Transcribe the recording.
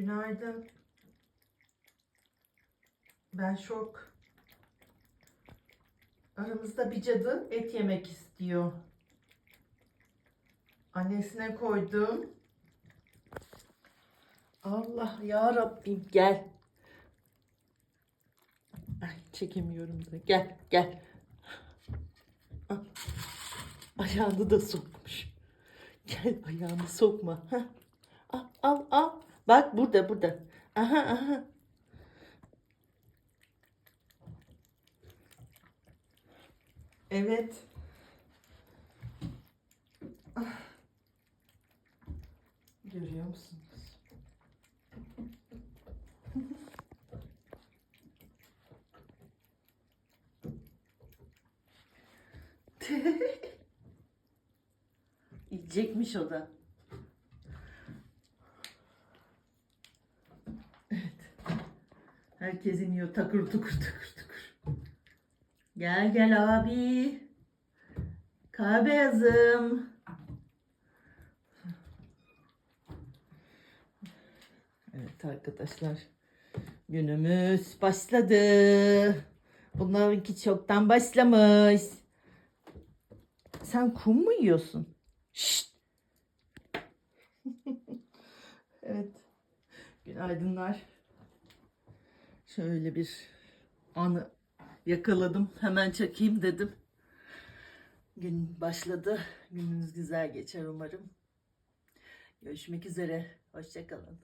Günaydın. Ben şok. Aramızda bir cadı et yemek istiyor. Annesine koydum. Allah ya Rabbim gel. Ay çekemiyorum da. Gel gel. Ah, Ayağını da sokmuş. Gel ayağını sokma. Heh. Al al al. Bak burada burada. Aha aha. Evet. Ah. Görüyor musunuz? Yiyecekmiş o da. Evet. Herkesin yiyor takır tukur takır tukur. Gel gel abi. Kahve yazım. Evet arkadaşlar. Günümüz başladı. Bunlarınki çoktan başlamış. Sen kum mu yiyorsun? Şşt. evet. Günaydınlar. Şöyle bir anı yakaladım. Hemen çekeyim dedim. Gün başladı. Gününüz güzel geçer umarım. Görüşmek üzere. Hoşçakalın.